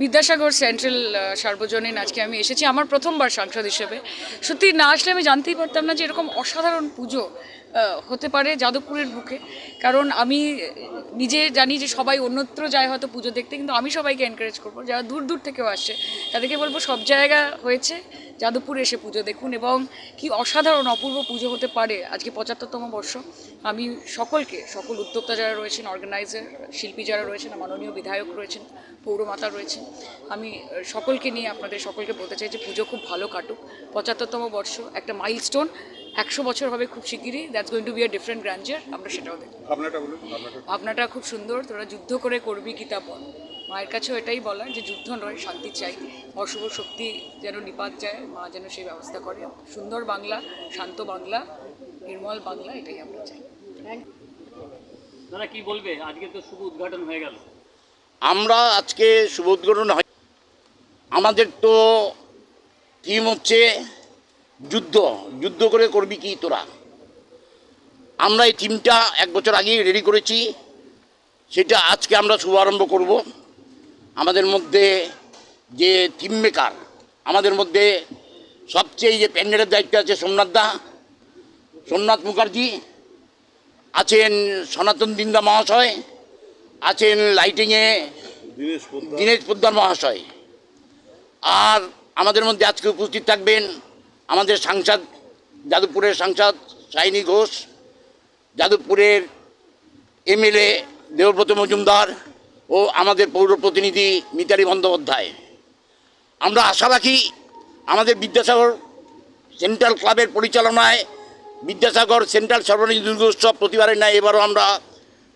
Vidyasagar central সার্বজনীন আজকে আমি এসেছি আমার প্রথমবার সাংসদ হিসেবে। সত্যি না আসলে আমি জানতেই পারতাম না যে এরকম অসাধারণ পুজো হতে পারে যাদবপুরের বুকে। কারণ আমি নিজে জানি যে সবাই অন্যত্র যায় হয়তো পুজো দেখতে, কিন্তু আমি সবাইকে এনকারেজ করব। যারা দূর দূর থেকেও আসছে তাদেরকে বলব সব জায়গা হয়েছে। যাদবপুরে এসে পুজো দেখুন এবং কি অসাধারণ অপূর্ব পুজো হতে পারে আজকে পঁচাত্তরতম বর্ষ। আমি সকলকে সকল উদ্যোক্তা যারা রয়েছেন অর্গানাইজার শিল্পী যারা রয়েছেন মাননীয় বিধায়ক রয়েছেন পৌরমাতা রয়েছেন আমি সকলকে নিয়ে আপনাদের সকলকে বলতে চাই যে পুজো খুব ভালো কাটুক। পঁচাত্তরতম বর্ষ একটা মাইলস্টোন একশো বছর হবে খুব শিগগিরই that's going to be a different grander আমরা সেটাও দেখব। ভাবনাটা খুব সুন্দর তোরা যুদ্ধ করে করবি কিতাব মায়ের কাছেও এটাই বলার যে যুদ্ধ নয় শান্তি চাই। অশুভ শক্তি যেন নিপাত যায় মা যেন সেই ব্যবস্থা করে। সুন্দর বাংলা শান্ত বাংলা নির্মল বাংলা এটাই আমরা চাই। দাদা কি বলবে? আজকে তো শুভ উদ্ঘাটন হয়ে গেল। আমরা আজকে শুভ উদ্ঘাটন হয় আমাদের তো টিম হচ্ছে যুদ্ধ। যুদ্ধ করে করবি কি তোরা? আমরা এই টিমটা এক বছর আগেই রেডি করেছি। সেটা আজকে আমরা শুভারম্ভ করব। আমাদের মধ্যে যে টিম মেকার আমাদের মধ্যে সবচেয়ে যে প্যান্ডেলের দায়িত্ব আছে সোমনাথ দা সোমনাথ মুখার্জি আছেন সনাতন দিন্দা মহাশয় আছেন লাইটিংয়ে দীনেশ দীনেশ পোদ্দার মহাশয়। আর আমাদের মধ্যে আজকে উপস্থিত থাকবেন আমাদের সাংসদ যাদবপুরের সাংসদ সাইনি ঘোষ যাদবপুরের এমএলএ দেবব্রত মজুমদার ও আমাদের পৌর প্রতিনিধি মিতালি বন্দ্যোপাধ্যায়। আমরা আশা রাখি আমাদের বিদ্যাসাগর সেন্ট্রাল ক্লাবের পরিচালনায় বিদ্যাসাগর সেন্ট্রাল সর্বজনীন দুর্গোৎসব প্রতিবারের ন্যায় এবারও আমরা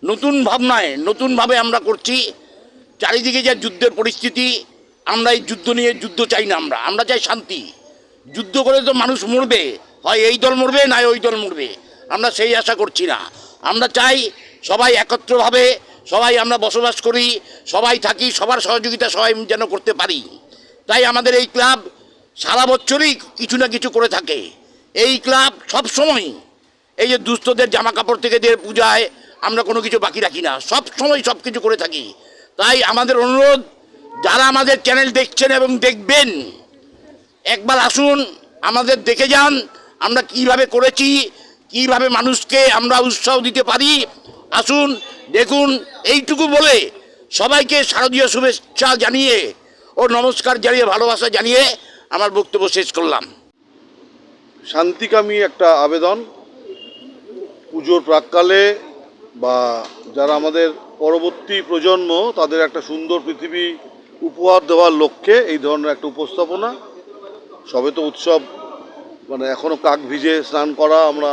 নতুন ভাবনায়, নতুনভাবে আমরা করছি। চারিদিকে যে যুদ্ধের পরিস্থিতি, আমরা এই যুদ্ধ নিয়ে যুদ্ধ চাই না আমরা আমরা চাই শান্তি। যুদ্ধ করে তো মানুষ মরবে, হয় এই দল মরবে না ওই দল মরবে, আমরা সেই আশা করছি না। আমরা চাই সবাই একত্রভাবে সবাই আমরা বসবাস করি, সবাই থাকি, সবার সহযোগিতা সবাই যেন করতে পারি। তাই আমাদের এই ক্লাব সারা বছরই কিছু না কিছু করে থাকে। এই ক্লাব সব সময় এই যে দুস্থদের জামা কাপড় থেকে দিয়ে পূজায় আমরা কোনো কিছু বাকি রাখি না, সব সময় সব কিছু করে থাকি। তাই আমাদের অনুরোধ, যারা আমাদের চ্যানেল দেখছেন এবং দেখবেন, একবার আসুন, আমাদের দেখে যান, আমরা কীভাবে করেছি, কীভাবে মানুষকে আমরা উৎসাহ দিতে পারি। আসুন দেখুন, এইটুকু বলে সবাইকে শারদীয় শুভেচ্ছা জানিয়ে ও নমস্কার জানিয়ে, ভালোবাসা জানিয়ে আমার বক্তব্য শেষ করলাম। শান্তিকামী একটা আবেদন, পুজোর প্রাককালে বা যারা আমাদের পরবর্তী প্রজন্ম, তাদের একটা সুন্দর পৃথিবী উপহার দেওয়ার লক্ষ্যে এই ধরনের একটা উপস্থাপনা। সবে তো উৎসব মানে এখনও কাক ভিজে স্নান করা আমরা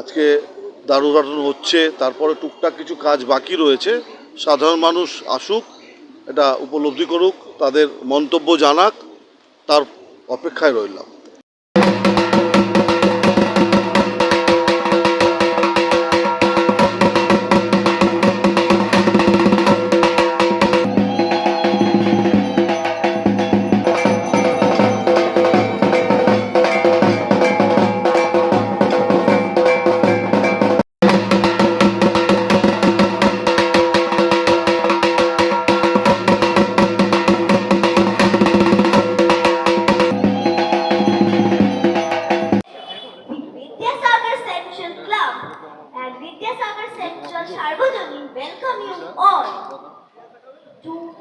আজকে দারুঘাটন হচ্ছে, তারপরে টুকটাক কিছু কাজ বাকি রয়েছে। সাধারণ মানুষ আসুক, এটা উপলব্ধি করুক, তাদের মন্তব্য জানাক, তার অপেক্ষায় রইলাম। Sarvajanin welcome you all to